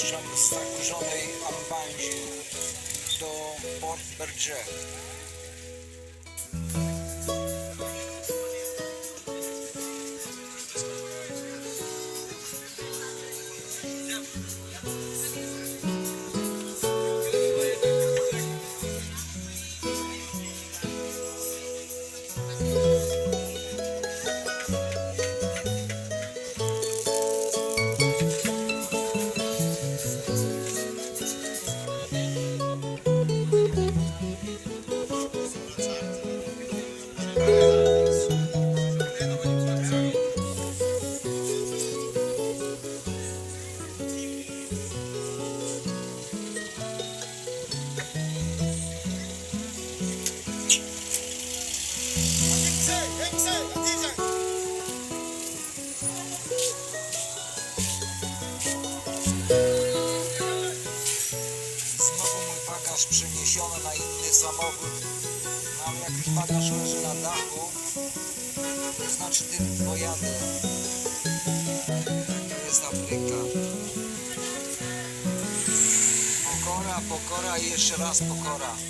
Zakurzonej Ambanzi do Port Berger. Samochód. No bagaż leży na dachu, to znaczy tym pojadę. To jest Afryka. Pokora, pokora i jeszcze raz pokora.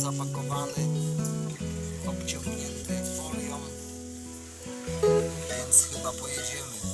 Zapakowany, obciągnięty folią, więc chyba pojedziemy.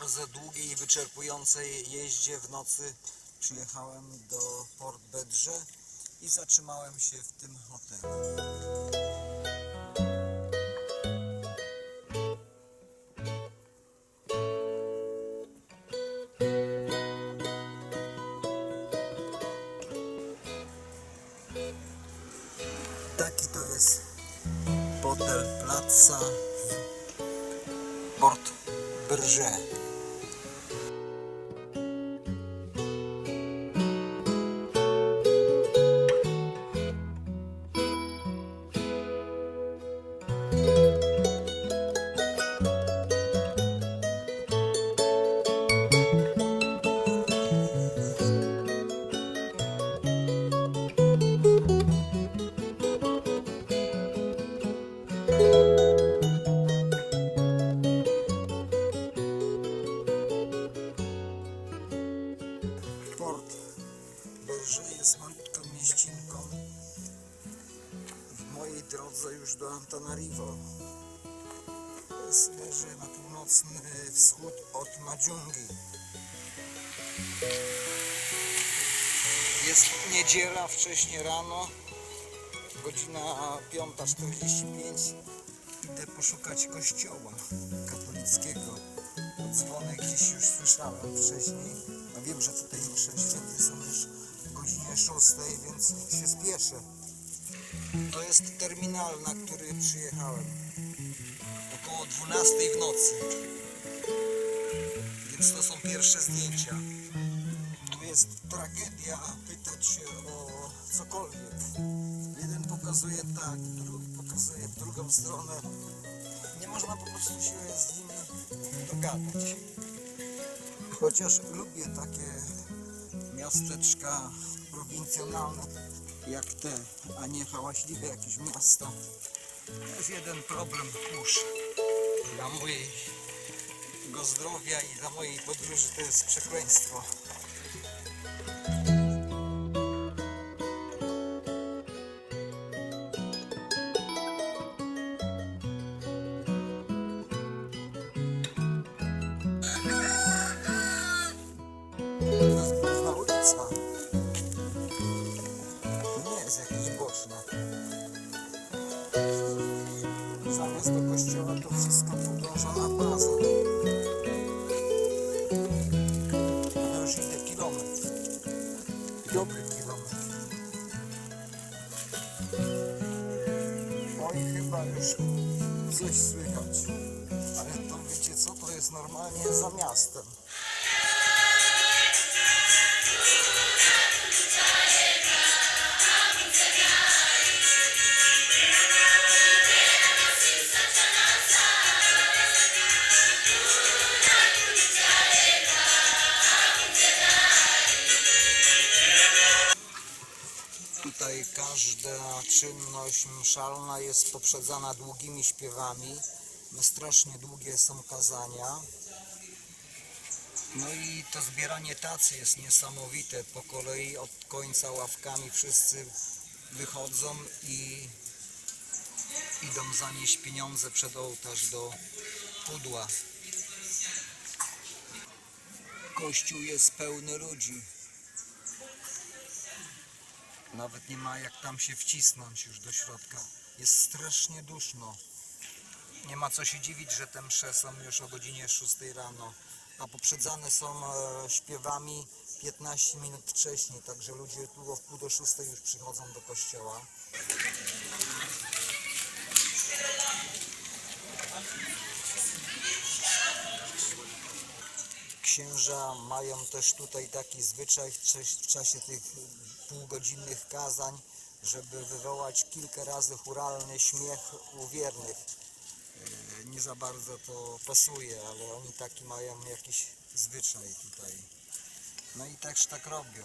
Bardzo długiej i wyczerpującej jeździe w nocy przyjechałem do Port Bedrze i zatrzymałem się w tym hotelu. Od Madżungi. Jest niedziela, wcześnie rano, godzina 5.45. Idę poszukać kościoła katolickiego. Dzwonek gdzieś już słyszałem wcześniej. A wiem, że tutaj msze święte są już o godzinie 6, więc się spieszę. To jest terminal, na który przyjechałem. Około 12 w nocy. To są pierwsze zdjęcia. Tu jest tragedia pytać się o cokolwiek. Jeden pokazuje tak, drugi pokazuje w drugą stronę. Nie można po prostu się z nimi dogadać. Chociaż lubię takie miasteczka prowincjonalne jak te, a nie hałaśliwe jakieś miasta. To jest jeden problem kurz. Dla mojego zdrowia i dla mojej podróży to jest przekleństwo. Tutaj każda czynność mszalna jest poprzedzana długimi śpiewami. Strasznie długie są kazania. No i to zbieranie tacy jest niesamowite. Po kolei od końca ławkami wszyscy wychodzą i idą zanieść pieniądze przed ołtarz do pudła. Kościół jest pełny ludzi. Nawet nie ma jak tam się wcisnąć już do środka. Jest strasznie duszno. Nie ma co się dziwić, że te msze są już o godzinie 6 rano, a poprzedzane są e, śpiewami 15 minut wcześniej, także ludzie tu o wpół do 6 już przychodzą do kościoła. Księża mają też tutaj taki zwyczaj w czasie tych półgodzinnych kazań, żeby wywołać kilka razy churalny śmiech u wiernych. E, Nie za bardzo to pasuje, ale oni taki mają jakiś zwyczaj tutaj. No i też tak robią.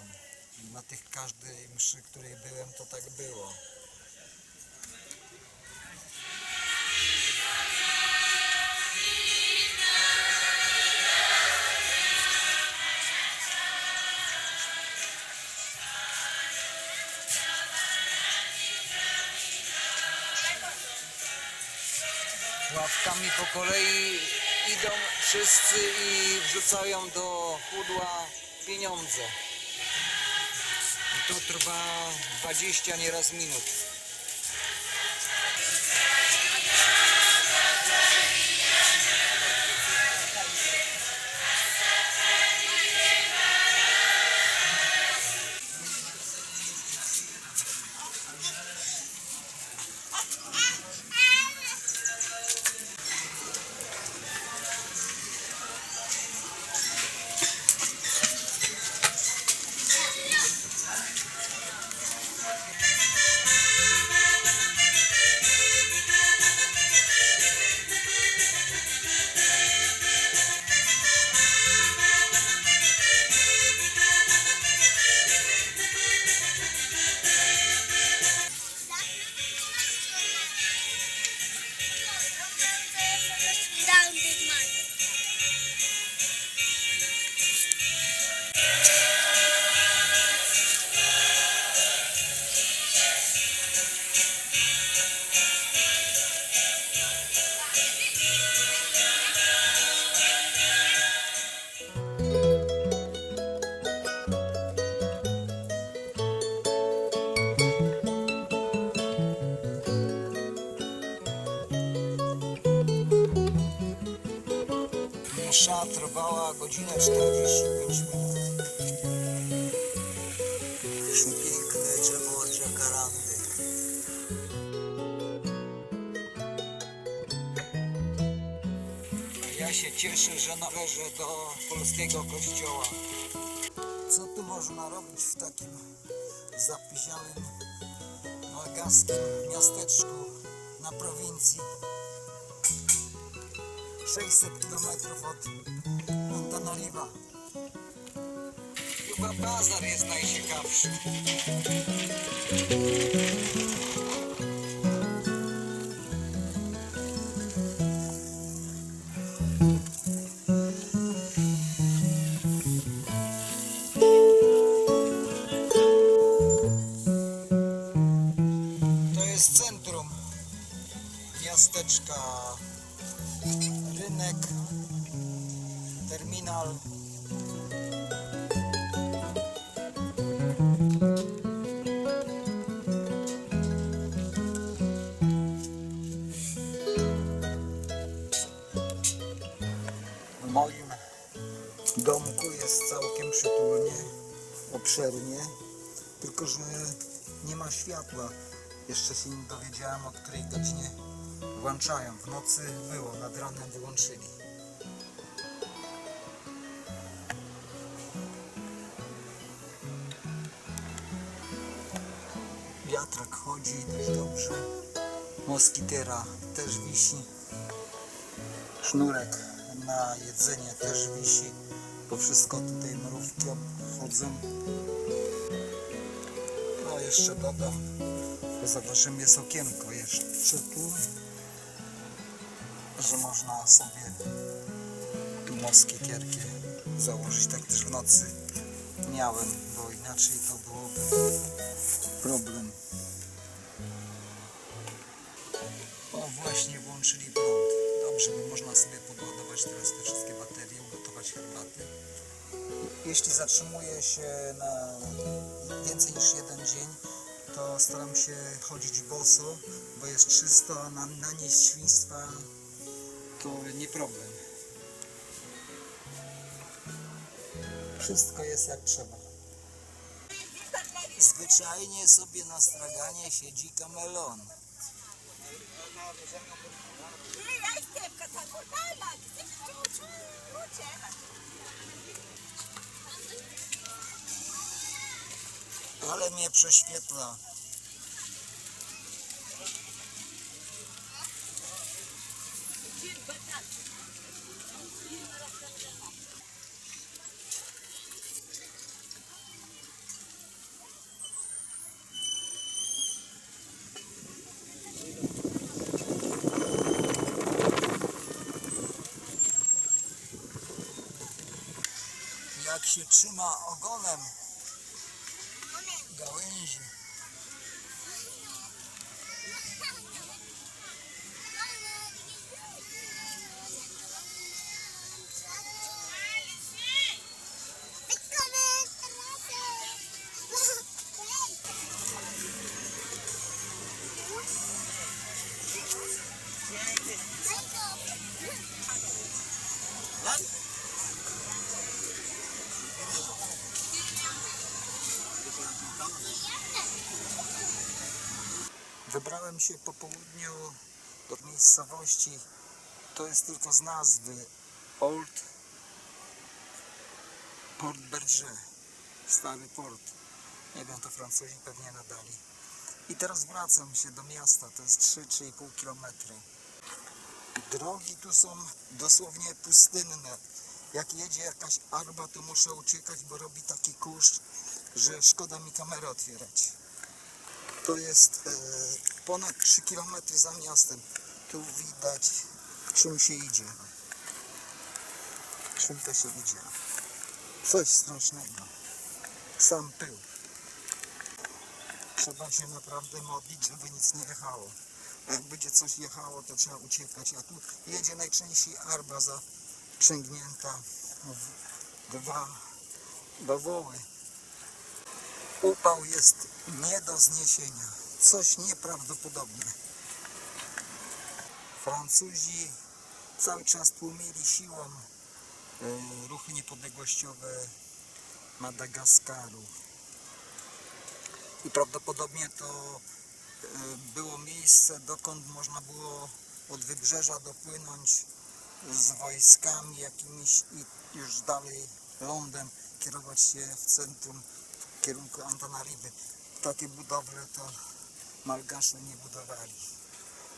Na tych każdej mszy, której byłem, to tak było. Ławkami po kolei idą wszyscy i wrzucają do pudła pieniądze. I to trwa 20 nieraz minut. Takim zapiziałym malgaskim miasteczku na prowincji? 600 km od Antanariva. Chyba bazar jest najciekawszy. Moim domku jest całkiem przytulnie, obszernie, tylko że nie ma światła. Jeszcze się nie dowiedziałem, o której godzinie włączają. W nocy było, nad ranem wyłączyli. Wiatrak chodzi dość dobrze. Moskitera też wisi. Sznurek na jedzenie też wisi. Bo wszystko tutaj mrówki obchodzą. No jeszcze dodam. Poza waszym jest okienko jeszcze tu, że można sobie tu moskitierkę założyć. Tak też w nocy miałem, bo inaczej to byłoby problem. Zatrzymuję się na więcej niż jeden dzień, to staram się chodzić boso, bo jest czysto, a na, nanieść świństwa to nie problem. Wszystko jest jak trzeba. Zwyczajnie sobie na straganie siedzi kamelon. Ale mnie prześwietla. Jak się trzyma ogonem Wybrałem się po południu do miejscowości, to jest tylko z nazwy, Old Port Berger, stary port. Nie wiem, to Francuzi pewnie nadali. I teraz wracam się do miasta, to jest 3-3,5 km. Drogi tu są dosłownie pustynne. Jak jedzie jakaś arba, to muszę uciekać, bo robi taki kurz, że szkoda mi kamerę otwierać. To jest e, ponad 3 km za miastem. Tu widać, czym się idzie. Czym to się idzie. Coś strasznego. Sam pył. Trzeba się naprawdę modlić, żeby nic nie jechało. Jak będzie coś jechało, to trzeba uciekać. A tu jedzie najczęściej arba zaprzęgnięta w dwa bawoły. Upał jest nie do zniesienia. Coś nieprawdopodobne. Francuzi cały czas tłumili siłą e, ruchy niepodległościowe Madagaskaru. I prawdopodobnie to e, było miejsce, dokąd można było od wybrzeża dopłynąć z wojskami jakimiś i już dalej lądem kierować się w centrum kierunku Antanariby. Takie budowle to Malgasze nie budowali.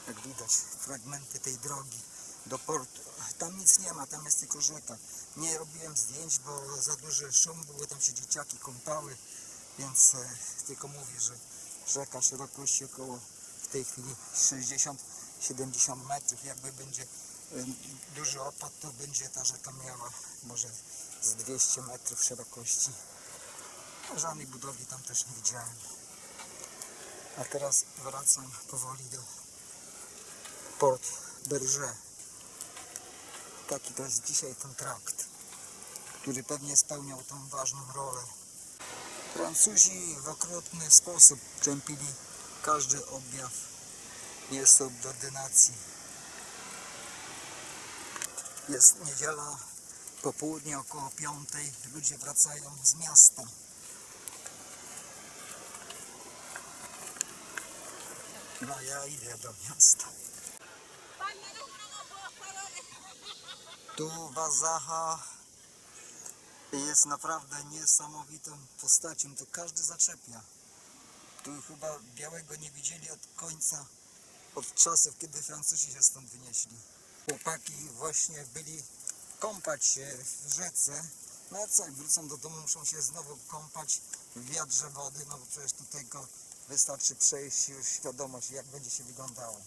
Jak widać, fragmenty tej drogi do portu. Tam nic nie ma, tam jest tylko rzeka. Nie robiłem zdjęć, bo za duży szum był, tam się dzieciaki kąpały, więc e, tylko mówię, że rzeka szerokości około w tej chwili 60-70 metrów. Jakby będzie e, duży opad, to będzie ta rzeka miała może z 200 metrów szerokości. Żadnej budowli tam też nie widziałem. A teraz wracam powoli do Port Berger. Taki to jest dzisiaj ten trakt, który pewnie spełniał tą ważną rolę. Francuzi w okrutny sposób czempili każdy objaw niesubordynacji. Jest niedziela, popołudnie około piątej, ludzie wracają z miasta. No ja idę do miasta. Tu Wazacha jest naprawdę niesamowitą postacią, to każdy zaczepia. Tu chyba białego nie widzieli od końca, od czasów, kiedy Francuzi się stąd wynieśli. Chłopaki właśnie byli kąpać się w rzece, no a co, wrócą do domu, muszą się znowu kąpać w wiatrze wody, no bo przecież tutaj go wystarczy przejść już świadomość, jak będzie się wyglądało.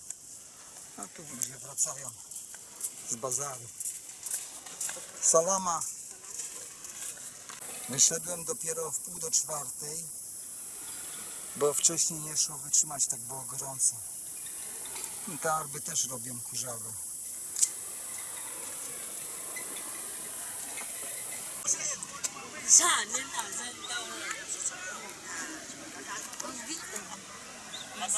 A tu ludzie wracają z bazaru. Salama. Wyszedłem dopiero w pół do czwartej, bo wcześniej nie szło wytrzymać, tak było gorąco. I te arby też robią kurzawe. Szanin, a W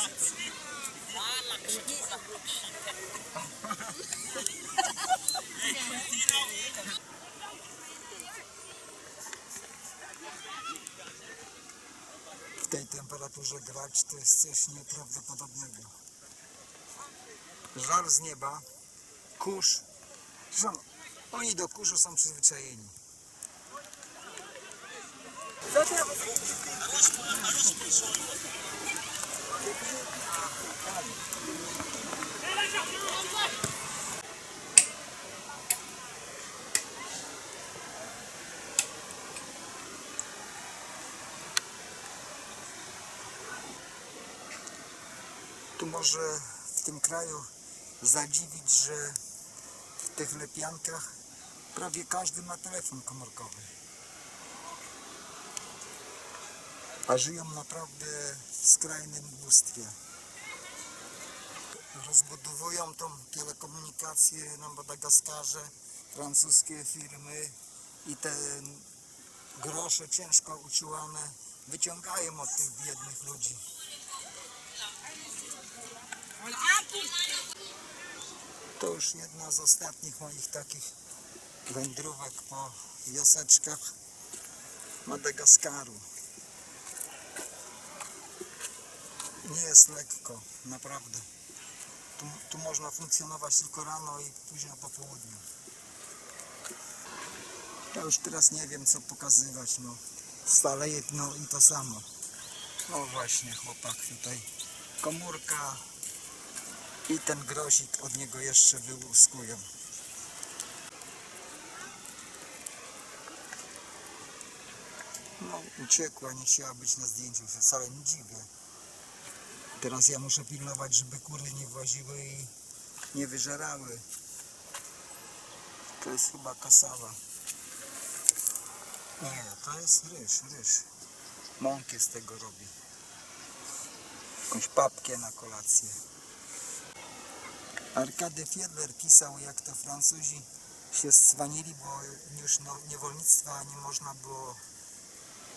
tej temperaturze grać to jest coś nieprawdopodobnego. Żar z nieba, kurz. Zresztą oni do kurzu są przyzwyczajeni. Tu może w tym kraju zadziwić, że w tych lepiankach prawie każdy ma telefon komórkowy. A żyją naprawdę w skrajnym ubóstwie. Rozbudowują tą telekomunikację na Madagaskarze francuskie firmy i te grosze ciężko uciłane wyciągają od tych biednych ludzi. To już jedna z ostatnich moich takich wędrówek po wioseczkach Madagaskaru. Nie jest lekko, naprawdę. Tu, tu można funkcjonować tylko rano i późno po południu. Ja już teraz nie wiem co pokazywać, no. Stale jedno i to samo. No właśnie, chłopak tutaj. Komórka, i ten grosik od niego jeszcze wyłuskują. No, uciekła, nie chciała być na zdjęciu, wcale nie dziwię. Teraz ja muszę pilnować, żeby kury nie właziły i nie wyżerały. To jest chyba kasawa. Nie, to jest ryż, ryż. Mąkę z tego robi. Jakąś papkę na kolację. Arkady Fiedler pisał, jak to Francuzi się zwanili, bo już no, niewolnictwa nie można było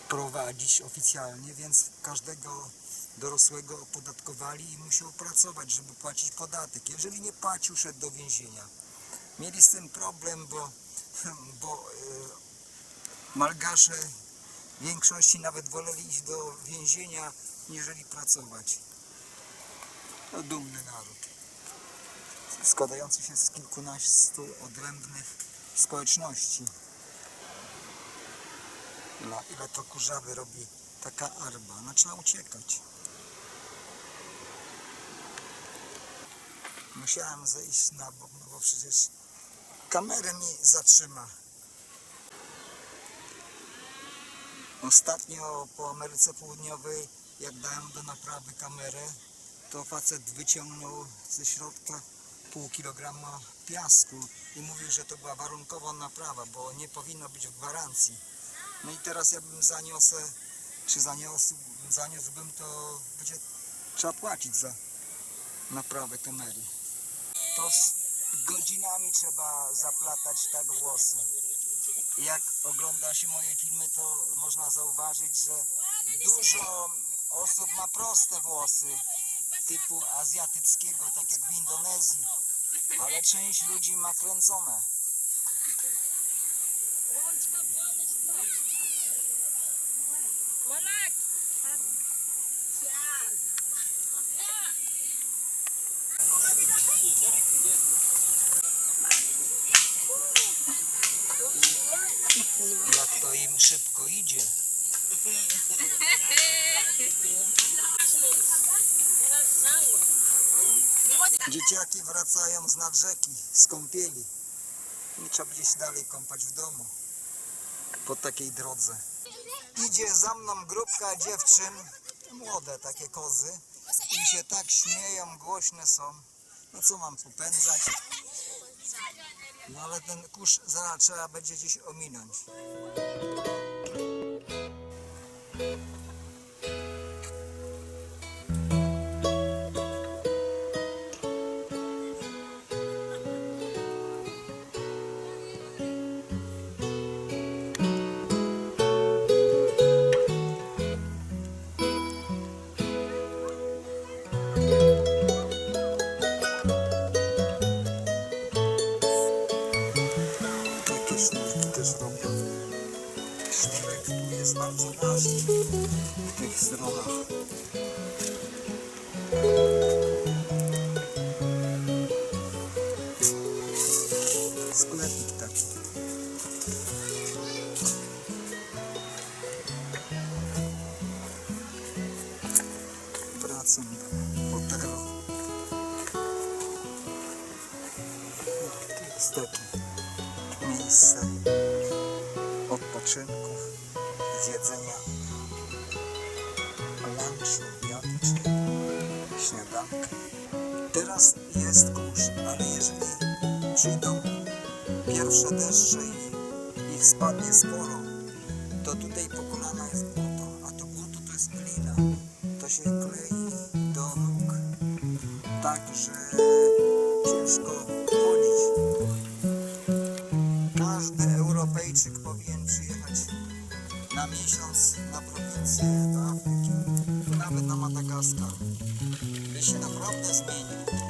prowadzić oficjalnie, więc każdego dorosłego opodatkowali i musiał pracować, żeby płacić podatek. Jeżeli nie płacił, szedł do więzienia. Mieli z tym problem, bo bo y, Malgasze w większości nawet woleli iść do więzienia, niżeli pracować. To dumny naród, składający się z kilkunastu odrębnych społeczności. No ile to kurzawy robi taka arba, no trzeba uciekać. Musiałem zejść na bok, no bo przecież kamerę mi zatrzyma. Ostatnio po Ameryce Południowej, jak dałem do naprawy kamerę, to facet wyciągnął ze środka pół kilograma piasku i mówił, że to była warunkowa naprawa, bo nie powinno być w gwarancji. No i teraz ja bym zaniosę, czy zaniosł, zaniósłbym, to będzie trzeba płacić za naprawę kamery. To z godzinami trzeba zaplatać tak włosy. Jak ogląda się moje filmy, to można zauważyć, że dużo osób ma proste włosy typu azjatyckiego, tak jak w Indonezji, ale część ludzi ma kręcone. Wracają z nad rzeki, z kąpieli. Nie trzeba gdzieś dalej kąpać w domu. Po takiej drodze. Idzie za mną grupka dziewczyn, młode takie kozy. I się tak śmieją, głośne są. No co mam popędzać? No ale ten kurz zaraz trzeba będzie gdzieś ominąć. Pierwsze deszcze i ich spadnie sporo, to tutaj po kolana jest błoto, a to błoto to jest glina. To się klei do nóg, tak że ciężko chodzić. Każdy Europejczyk powinien przyjechać na miesiąc na prowincję do Afryki, nawet na Madagaskar, by się naprawdę zmienił